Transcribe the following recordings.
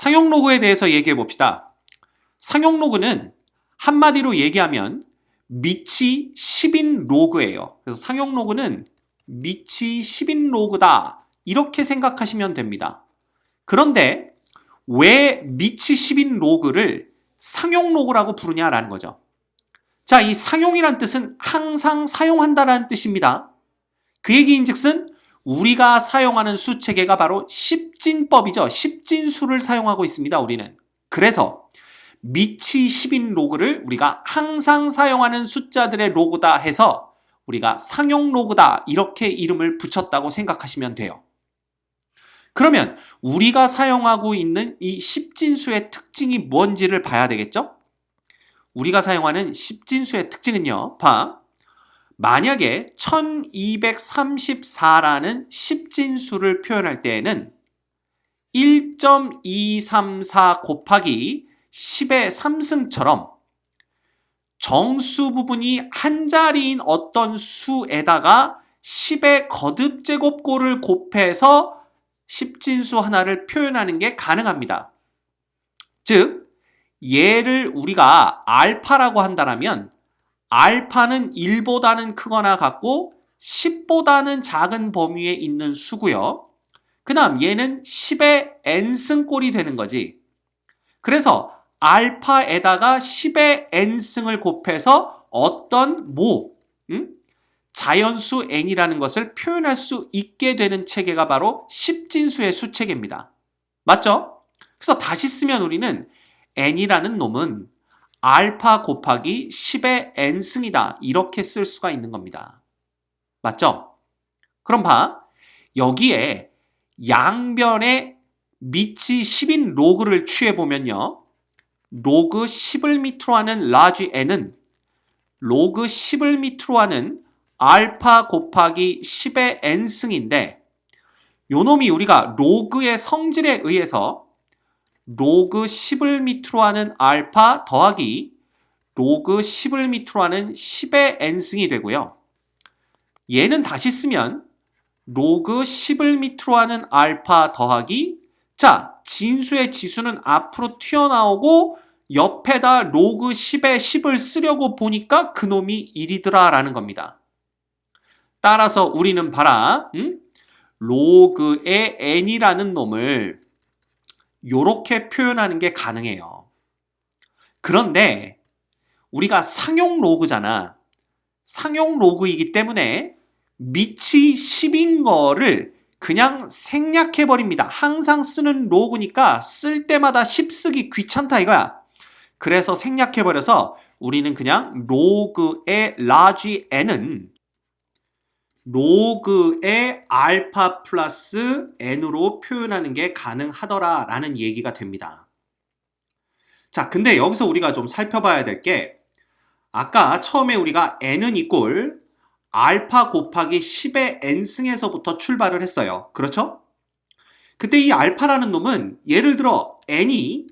상용 로그에 대해서 얘기해 봅시다. 상용 로그는 한마디로 얘기하면 미치 10인 로그예요. 그래서 상용 로그는 미치 10인 로그다. 이렇게 생각하시면 됩니다. 그런데 왜 미치 10인 로그를 상용 로그라고 부르냐라는 거죠. 자, 이 상용이란 뜻은 항상 사용한다라는 뜻입니다. 그 얘기인즉슨 우리가 사용하는 수 체계가 바로 십진법이죠. 십진수를 사용하고 있습니다. 우리는. 그래서 미치 10인 로그를 우리가 항상 사용하는 숫자들의 로그다 해서 우리가 상용 로그다 이렇게 이름을 붙였다고 생각하시면 돼요. 그러면 우리가 사용하고 있는 이 십진수의 특징이 뭔지를 봐야 되겠죠? 우리가 사용하는 십진수의 특징은요. 봐. 만약에 1234라는 십진수를 표현할 때에는 1.234 곱하기 10의 3승처럼 정수 부분이 한 자리인 어떤 수에다가 10의 거듭 제곱꼴을 곱해서 십진수 하나를 표현하는 게 가능합니다. 즉, 얘를 우리가 알파라고 한다면 알파는 1보다는 크거나 같고 10보다는 작은 범위에 있는 수고요. 그 다음 얘는 10의 n승꼴이 되는 거지. 그래서 알파에다가 10의 n승을 곱해서 어떤 모, 음? 자연수 n이라는 것을 표현할 수 있게 되는 체계가 바로 십진수의 수체계입니다. 맞죠? 그래서 다시 쓰면 우리는 n이라는 놈은 알파 곱하기 10의 n승이다. 이렇게 쓸 수가 있는 겁니다. 맞죠? 그럼 봐. 여기에 양변에 밑이 10인 로그를 취해보면요. 로그 10을 밑으로 하는 라지 n은 로그 10을 밑으로 하는 알파 곱하기 10의 n승인데 요 놈이 우리가 로그의 성질에 의해서 로그 10을 밑으로 하는 알파 더하기 로그 10을 밑으로 하는 10의 n승이 되고요. 얘는 다시 쓰면 로그 10을 밑으로 하는 알파 더하기 자 진수의 지수는 앞으로 튀어나오고 옆에다 로그 10의 10을 쓰려고 보니까 그놈이 1이더라 라는 겁니다. 따라서 우리는 봐라 음? 로그의 n이라는 놈을 요렇게 표현하는 게 가능해요. 그런데 우리가 상용 로그잖아. 상용 로그이기 때문에 밑이 10인 거를 그냥 생략해 버립니다. 항상 쓰는 로그니까 쓸 때마다 10 쓰기 귀찮다 이거야. 그래서 생략해 버려서 우리는 그냥 로그의 large n은 로그의 알파 플러스 n으로 표현하는 게 가능하더라 라는 얘기가 됩니다. 자, 근데 여기서 우리가 좀 살펴봐야 될 게 아까 처음에 우리가 n은 이꼴 알파 곱하기 10의 n승에서부터 출발을 했어요. 그렇죠? 그때 이 알파라는 놈은 예를 들어 n이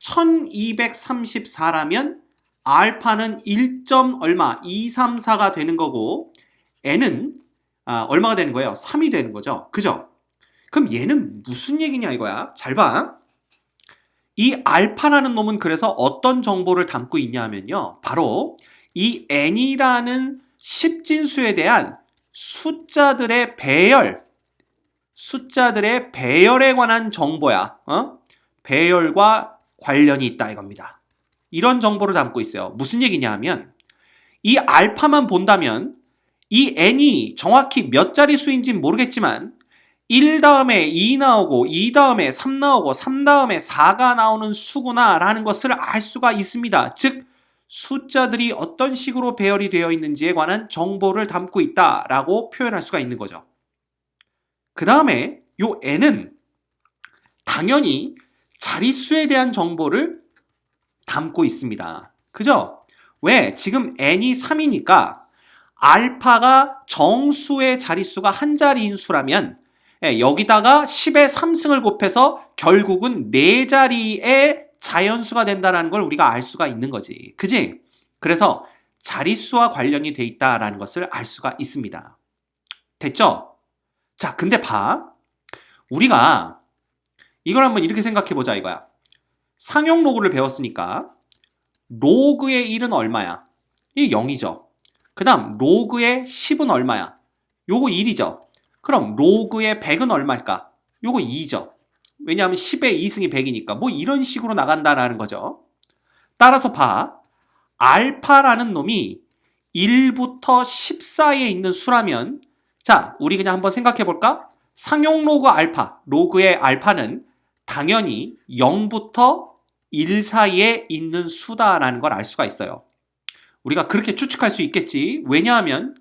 1234라면 알파는 1. 얼마 234가 되는 거고 n은 아, 얼마가 되는 거예요? 3이 되는 거죠. 그죠? 그럼 얘는 무슨 얘기냐 이거야? 잘 봐. 이 알파라는 놈은 그래서 어떤 정보를 담고 있냐 하면요. 바로 이 n이라는 십진수에 대한 숫자들의 배열, 숫자들의 배열에 관한 정보야. 어? 배열과 관련이 있다 이겁니다. 이런 정보를 담고 있어요. 무슨 얘기냐 하면 이 알파만 본다면 이 n이 정확히 몇 자리 수인지는 모르겠지만 1 다음에 2 나오고 2 다음에 3 나오고 3 다음에 4가 나오는 수구나 라는 것을 알 수가 있습니다. 즉 숫자들이 어떤 식으로 배열이 되어 있는지에 관한 정보를 담고 있다라고 표현할 수가 있는 거죠. 그 다음에 요 n은 당연히 자릿수에 대한 정보를 담고 있습니다. 그죠? 왜? 지금 n이 3이니까 알파가 정수의 자릿수가 한 자리인 수라면 예, 여기다가 10의 3승을 곱해서 결국은 4자리의 자연수가 된다는 걸 우리가 알 수가 있는 거지. 그지? 그래서 자릿수와 관련이 돼 있다라는 것을 알 수가 있습니다. 됐죠? 자, 근데 봐. 우리가 이걸 한번 이렇게 생각해 보자 이거야. 상용 로그를 배웠으니까 로그의 1은 얼마야? 이 0이죠. 그 다음 로그의 10은 얼마야? 요거 1이죠. 그럼 로그의 100은 얼마일까? 요거 2죠. 왜냐하면 10의 2승이 100이니까 뭐 이런 식으로 나간다라는 거죠. 따라서 봐. 알파라는 놈이 1부터 10 사이에 있는 수라면 자, 우리 그냥 한번 생각해 볼까? 상용 로그 알파, 로그의 알파는 당연히 0부터 1 사이에 있는 수다라는 걸 알 수가 있어요. 우리가 그렇게 추측할 수 있겠지. 왜냐하면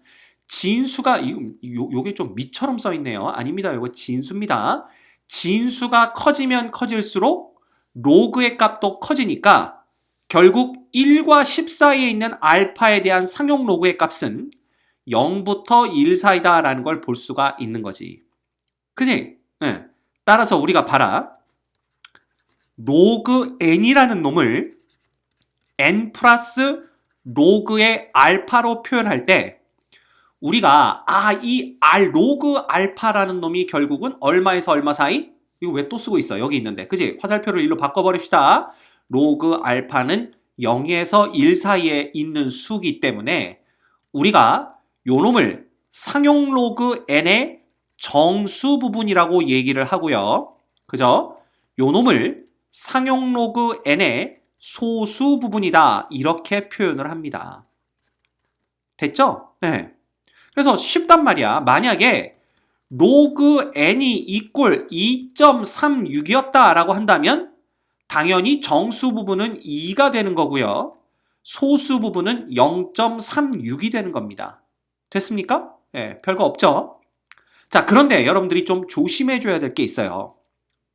진수가 요, 요게 좀 미처럼 써 있네요. 아닙니다. 요거 진수입니다. 진수가 커지면 커질수록 로그의 값도 커지니까 결국 1과 10 사이에 있는 알파에 대한 상용 로그의 값은 0부터 1 사이다라는 걸 볼 수가 있는 거지. 그지? 네. 따라서 우리가 봐라. 로그 n이라는 놈을 n 플러스 로그의 알파로 표현할 때 우리가 아 이 알 로그 알파라는 놈이 결국은 얼마에서 얼마 사이? 이거 왜 또 쓰고 있어? 여기 있는데. 그지? 화살표를 일로 바꿔버립시다. 로그 알파는 0에서 1 사이에 있는 수기 때문에 우리가 요 놈을 상용 로그 n의 정수 부분이라고 얘기를 하고요. 그죠? 요 놈을 상용 로그 n의 소수 부분이다. 이렇게 표현을 합니다. 됐죠? 네. 그래서 쉽단 말이야. 만약에 로그 n이 이꼴 2.36이었다라고 한다면 당연히 정수 부분은 2가 되는 거고요. 소수 부분은 0.36이 되는 겁니다. 됐습니까? 예, 네, 별거 없죠? 자, 그런데 여러분들이 좀 조심해 줘야 될 게 있어요.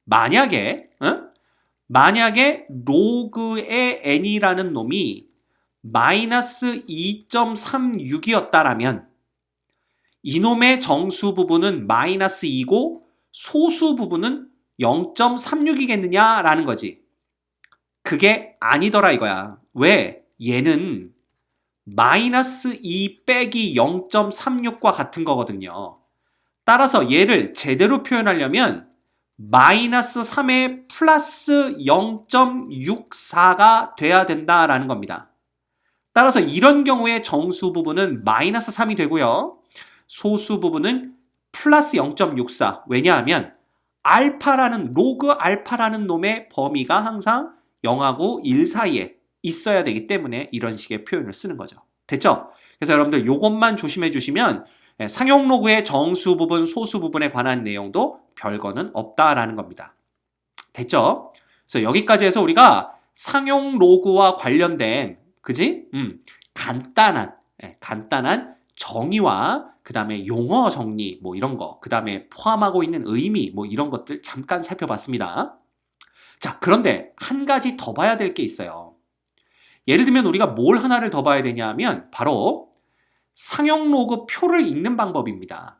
만약에, 응? 만약에 로그의 n이라는 놈이 마이너스 2.36이었다라면 이놈의 정수 부분은 마이너스 2고 소수 부분은 0.36이겠느냐라는 거지. 그게 아니더라 이거야. 왜? 얘는 마이너스 2 빼기 0.36과 같은 거거든요. 따라서 얘를 제대로 표현하려면 마이너스 3에 플러스 0.64가 돼야 된다라는 겁니다. 따라서 이런 경우에 정수 부분은 마이너스 3이 되고요. 소수 부분은 플러스 0.64. 왜냐하면 알파라는 로그 알파라는 놈의 범위가 항상 0하고 1 사이에 있어야 되기 때문에 이런 식의 표현을 쓰는 거죠. 됐죠? 그래서 여러분들 이것만 조심해 주시면 예, 상용 로그의 정수 부분, 소수 부분에 관한 내용도 별거는 없다라는 겁니다. 됐죠? 그래서 여기까지 해서 우리가 상용 로그와 관련된 그지? 음, 간단한 예, 간단한 정의와 그 다음에 용어 정리 뭐 이런 거, 그 다음에 포함하고 있는 의미 뭐 이런 것들 잠깐 살펴봤습니다. 자, 그런데 한 가지 더 봐야 될 게 있어요. 예를 들면 우리가 뭘 하나를 더 봐야 되냐 하면 바로 상용 로그 표를 읽는 방법입니다.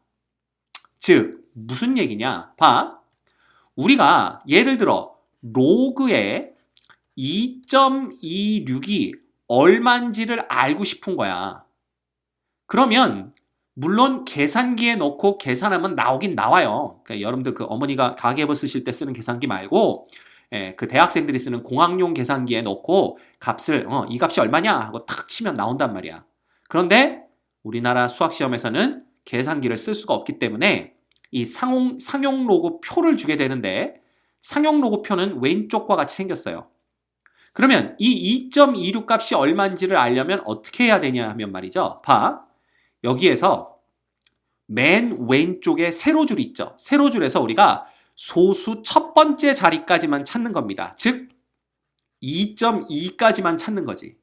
즉, 무슨 얘기냐? 봐. 우리가 예를 들어 로그의 2.26이 얼만지를 알고 싶은 거야. 그러면 물론 계산기에 넣고 계산하면 나오긴 나와요. 그러니까 여러분들 그 어머니가 가계부 쓰실 때 쓰는 계산기 말고 예, 그 대학생들이 쓰는 공학용 계산기에 넣고 값을 어, 이 값이 얼마냐 하고 탁 치면 나온단 말이야. 그런데 우리나라 수학 시험에서는 계산기를 쓸 수가 없기 때문에 이 상용, 상용 로고 표를 주게 되는데 상용 로고 표는 왼쪽과 같이 생겼어요. 그러면 이 2.26 값이 얼마인지를 알려면 어떻게 해야 되냐 하면 말이죠. 봐. 여기에서 맨 왼쪽에 세로줄 있죠. 세로줄에서 우리가 소수 첫 번째 자리까지만 찾는 겁니다. 즉 2.2까지만 찾는 거지.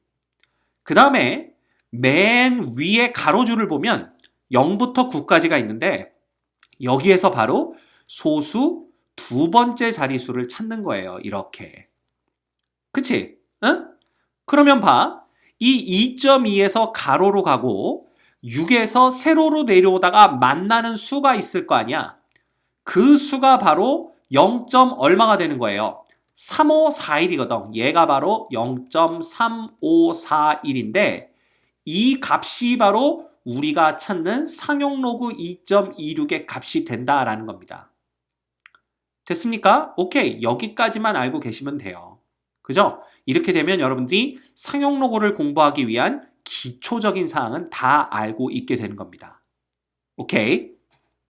그 다음에 맨 위에 가로줄을 보면 0부터 9까지가 있는데 여기에서 바로 소수 두 번째 자리수를 찾는 거예요. 이렇게. 그치? 응? 그러면 봐. 이 2.2에서 가로로 가고 6에서 세로로 내려오다가 만나는 수가 있을 거 아니야. 그 수가 바로 0. 얼마가 되는 거예요. 3541이거든. 얘가 바로 0.3541인데 이 값이 바로 우리가 찾는 상용 로그 2.26의 값이 된다라는 겁니다. 됐습니까? 오케이. 여기까지만 알고 계시면 돼요. 그죠? 이렇게 되면 여러분들이 상용 로고를 공부하기 위한 기초적인 사항은 다 알고 있게 되는 겁니다. 오케이?